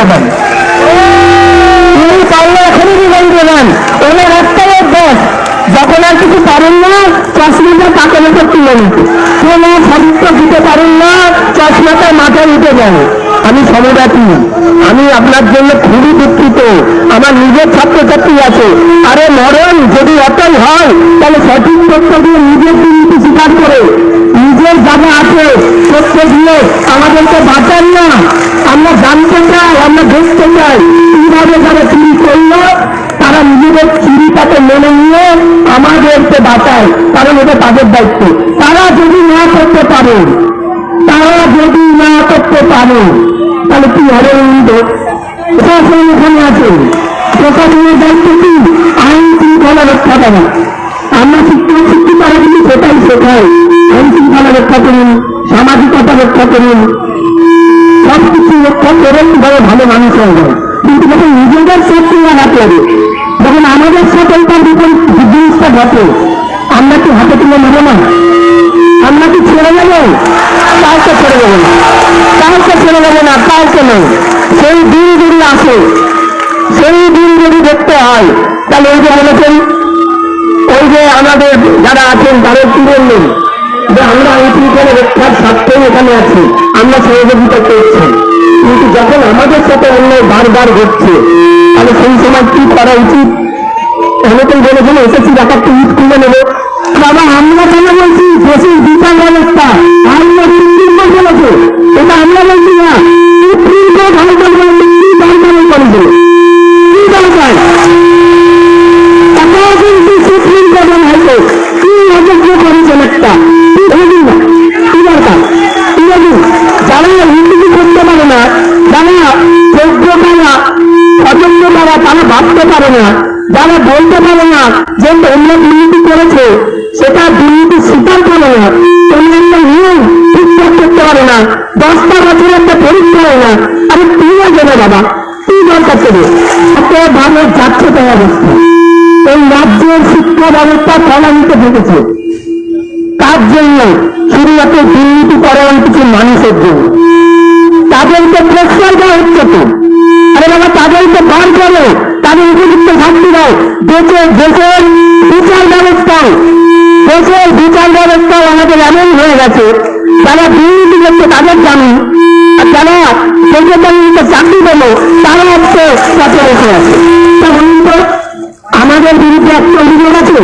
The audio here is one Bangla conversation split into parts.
দেবেন তিনি পারলে এখনই দেবেন ওনার একটাই অভ্যাস যখন আর কিছু পারেন না, চশমাটা তাকে মুখে তুলে নিতে দিতে পারেন না, চশমাটা উঠে আমি সমদাতি আমি আপনার জন্য খুবই দুঃখিত। আমার নিজের ছাত্রছাত্রী আছে। আরে মরণ যদি অতই হয়, তাহলে সঠিক তথ্য দিয়ে নিজের দুর্নীতি স্বীকার করে। নিজের জায়গা আছে, তথ্য দিয়ে আমাদেরকে বাঁচান না। আমরা জানতে চাই আমরা দেখতে চাই কীভাবে যারা চুরি করল। তারা নিজেদের চুরিটাকে মেনে নিয়ে আমাদেরকে বাঁচায়। কারণ এটা তাদের দায়িত্ব। তারা যদি না করতে পারে, তারা যদি না করতে পারে, তাহলে কি হবে প্রশাসন এখানে আছে। প্রশাসনের দায়িত্ব কি? আইন শৃঙ্খলা রক্ষা করা। আমরা শিক্ষক শিক্ষিতারা কিন্তু সেটাই শেখাই। আইন শৃঙ্খলা রক্ষা করুন, সামাজিকতা রক্ষা করুন। রক্ষা করে ভালো মানুষ হয়ে যায় কিন্তু যখন নিজেদের শত্রুরা না করে যখন আমাদের সতর্কার বিপরীত জিনিসটা ঘটে আমরা কি হাতে তুলে নেব না? আমরা কি ছেড়ে যাব কাউকে ছেড়ে যাব না। কাউকে ছেড়ে যাব না, কাউকে নয় সেই দিন যদি আসে, সেই দিন যদি দেখতে হয়, তাহলে ওই যে করি ওই যে আমাদের যারা আছেন, তাদের কি বললেন? যে আমরা আইন করে রক্ষার স্বার্থেই এখানে আছি, আমরা সহযোগিতা করছি। কিন্তু যখন আমাদের সাথে অন্যায় বারবার ঘটছে, তাহলে সেই সময় কি করা উচিত? এরকম বলেছিল, এসেছি দেখার টুইট খুলে নেব। বাবা আমরা যারা বলতে পারে না যে অন্য দুর্নীতি করেছে, সেটা দুর্নীতি স্বীকার করে না। অন্যান্য নিয়ম ঠিকঠাক করতে পারে না। দশটা বছর একটা পরীক্ষা হয় না। আরে তুই যাবে বাবা, তুই দরকার করে এত ভালো যাচ্ছে তো অবস্থা এই রাজ্যের শিক্ষা ব্যবস্থা তলানিতে ঢুকেছে। তার জন্য শুধুমাত্র দুর্নীতি করার কিছু মানুষের জন্য। তাদেরকে প্রশ্রয় দেওয়া হচ্ছে তো। আরে বাবা, তাদেরকে বার করো। তাদের উপযুক্ত শান্তি দাও দেশের দেশের বিচার ব্যবস্থাও, দেশের বিচার ব্যবস্থাও আমাদের এমন হয়ে গেছে। যারা দুর্নীতি করছে তাদের জানি, আর যারা সেক্রেটারিতে চাকরি পেল তারা হচ্ছে পথে বসে আছে আমাদের বিরুদ্ধে একটা অভিযোগ আছে?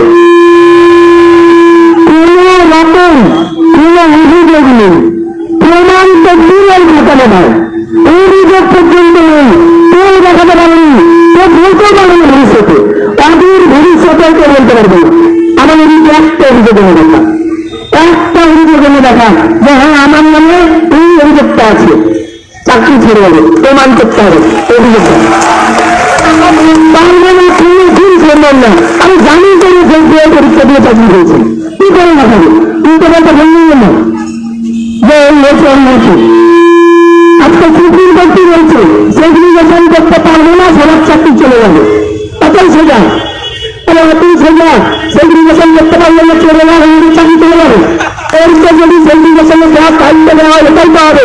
কেউ বলতে পারবে এদিকে একটা অভিযোগ এনে দেখা একটা অভিযোগ দেখা যে হ্যাঁ আমার নামে এই অভিযোগটা আছে। চাকরি ছেড়ে যাবে প্রমাণ করতে হবে অভিযোগটা পারবে না কোনো দিন সম্ভব না। আমি জানি পরীক্ষা দিয়ে চাকরি হয়েছে কি করে না খাবে তুই তো বলতে আজকে সুপ্রিম কোর্ট কি সেগ্রিগেশন করতে পারবে না, সবার চাকরি চলে যাবে। এটাই সোজা। তাহলে অতি সোজা সেগ্রিগেশন করতে পারলে চলে যাবে চাকরি চলে যাবে চোরকে যদি সেগ্রিগেশনে দেওয়া কাজটা দেওয়া এটাই তো হবে।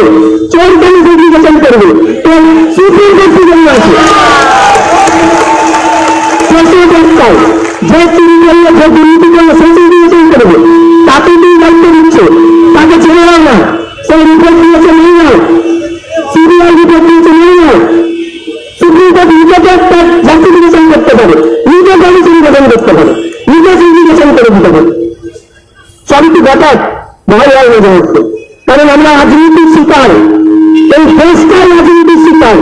চোর কেন সেগ্রিগেশন করবে? তো সুপ্রিম কোর্ট জন্য সিবিআই করতে পারে। সবই কি ব্যাপার ভয় হয় মনে কারণ আমরা রাজনীতির শিকার। এই দেশটাই রাজনীতির শিকার।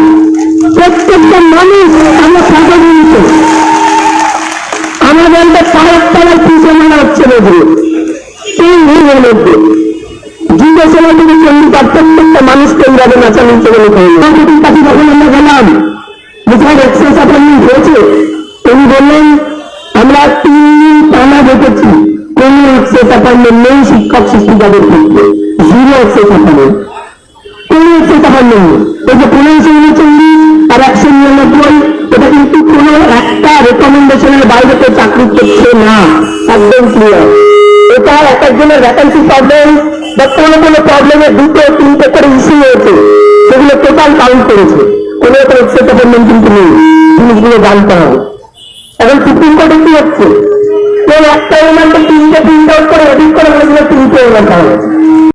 প্রত্যেকটা মানুষ আমরা সাজা নিয়েছে আমাদের তো পায়ের তলায় পিছিয়ে মারা হচ্ছে নদী সেই নিয়মের মধ্যে। আমরা বললেন, আমরা তিন কোন এক্সেস অ্যাপয়েন্টমেন্ট নেই শিক্ষক শিক্ষিকাদের ক্ষেত্রে জিরো এক্সেস অ্যাপয়েন্টমেন্ট কোন এক্সেস অ্যাপয়েন্টমেন্ট নেই। এই যে পনেরোশো উনচল্লিশ আর একশো নিরানব্বই এটা কিন্তু কোন একটা রেকমেন্ডেশনের বাইরে কেউ চাকরি করছে না। একদম ক্লিয়ার এটা এক একজনের ভ্যাকান্সি প্রবলেম বা কোনো কোনো প্রবলেমে দুটো, তিনটে করে ইস্যু হয়েছে। সেগুলো টোটাল কাউন্ট করেছে। কোনো একটা সেটেলমেন্ট কিন্তু নেই। জিনিসগুলো জানতে হবে। এখন সুপ্রিম কোর্টে কি হচ্ছে? একটা এমান্টে তিনটে প্রিন্ট আউট করে এডিট করে বলেছিল তিনটে এমান্ট হয়েছে